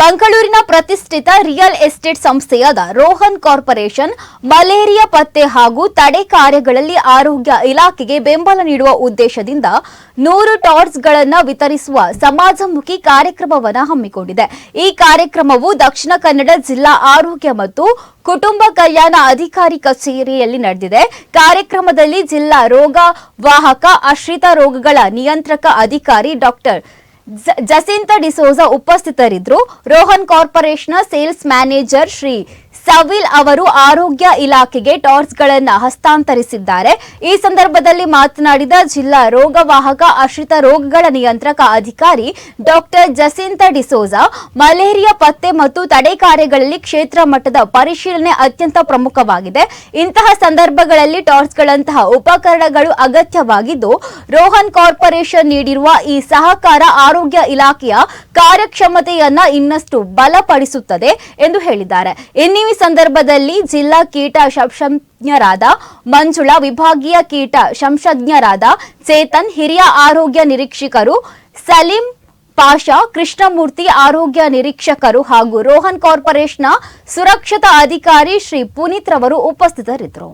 ಮಂಗಳೂರಿನ ಪ್ರತಿಷ್ಠಿತ real estate ಸಂಸ್ಥೆಯಾದ ರೋಹನ್ ಕಾರ್ಪೊರೇಷನ್, ಮಲೇರಿಯಾ ಪತ್ತೆ ಹಾಗೂ ತಡೆ ಕಾರ್ಯಗಳಲ್ಲಿ ಆರೋಗ್ಯ ಇಲಾಖೆಗೆ ಬೆಂಬಲ ನೀಡುವ ಉದ್ದೇಶದಿಂದ ನೂರು ಟಾರ್ಚ್ಗಳನ್ನು ವಿತರಿಸುವ ಸಮಾಜಮುಖಿ ಕಾರ್ಯಕ್ರಮವನ್ನು ಹಮ್ಮಿಕೊಂಡಿದೆ. ಈ ಕಾರ್ಯಕ್ರಮವು ದಕ್ಷಿಣ ಕನ್ನಡ ಜಿಲ್ಲಾ ಆರೋಗ್ಯ ಮತ್ತು ಕುಟುಂಬ ಕಲ್ಯಾಣ ಅಧಿಕಾರಿ ಕಚೇರಿಯಲ್ಲಿ ನಡೆದಿದೆ. ಕಾರ್ಯಕ್ರಮದಲ್ಲಿ ಜಿಲ್ಲಾ ರೋಗ ವಾಹಕ, ಆಶ್ರಿತ ರೋಗಗಳ ನಿಯಂತ್ರಕ ಅಧಿಕಾರಿ ಡಾಕ್ಟರ್ ಜಸಿಂತ ಡಿಸೋಜಾ ಉಪಸ್ಥಿತರಿದ್ದರು Rohan corporation sales manager Shri Savil ಅವರು ಆರೋಗ್ಯ ಇಲಾಖೆಗೆ ಟಾರ್ಚ್ಗಳನ್ನು ಹಸ್ತಾಂತರಿಸಿದ್ದಾರೆ. ಈ ಸಂದರ್ಭದಲ್ಲಿ ಮಾತನಾಡಿದ ಜಿಲ್ಲಾ ರೋಗವಾಹಕ ಆಶ್ರಿತ ರೋಗಗಳ ನಿಯಂತ್ರಕ ಅಧಿಕಾರಿ ಡಾಕ್ಟರ್ ಜಸಿಂತ ಡಿಸೋಜಾ, ಮಲೇರಿಯಾ ಪತ್ತೆ ಮತ್ತು ತಡೆ ಕಾರ್ಯಗಳಲ್ಲಿ ಕ್ಷೇತ್ರ ಮಟ್ಟದ ಪರಿಶೀಲನೆ ಅತ್ಯಂತ ಪ್ರಮುಖವಾಗಿದೆ. ಇಂತಹ ಸಂದರ್ಭಗಳಲ್ಲಿ ಟಾರ್ಚ್ಗಳಂತಹ ಉಪಕರಣಗಳು ಅಗತ್ಯವಾಗಿದ್ದು, ರೋಹನ್ ಕಾರ್ಪೊರೇಷನ್ ನೀಡಿರುವ ಈ ಸಹಕಾರ ಆರೋಗ್ಯ ಇಲಾಖೆಯ ಕಾರ್ಯಕ್ಷಮತೆಯನ್ನ ಇನ್ನಷ್ಟು ಬಲಪಡಿಸುತ್ತದೆ ಎಂದು ಹೇಳಿದ್ದಾರೆ. ಈ ಸಂದರ್ಭದಲ್ಲಿ ಜಿಲ್ಲಾ ಕೀಟ ಶಂಶಜ್ಞರಾದ ಮಂಜುಳಾ, ವಿಭಾಗೀಯ ಕೀಟ ಶಂಶಜ್ಞರಾದ ಚೇತನ್, ಹಿರಿಯ ಆರೋಗ್ಯ ನಿರೀಕ್ಷಕರು ಸಲೀಂ ಪಾಷಾ, ಕೃಷ್ಣಮೂರ್ತಿ ಆರೋಗ್ಯ ನಿರೀಕ್ಷಕರು ಹಾಗೂ ರೋಹನ್ ಕಾರ್ಪೊರೇಷನ್ನ ಸುರಕ್ಷತಾ ಅಧಿಕಾರಿ ಶ್ರೀ ಪುನೀತ್ ರವರು ಉಪಸ್ಥಿತರಿದ್ದರು.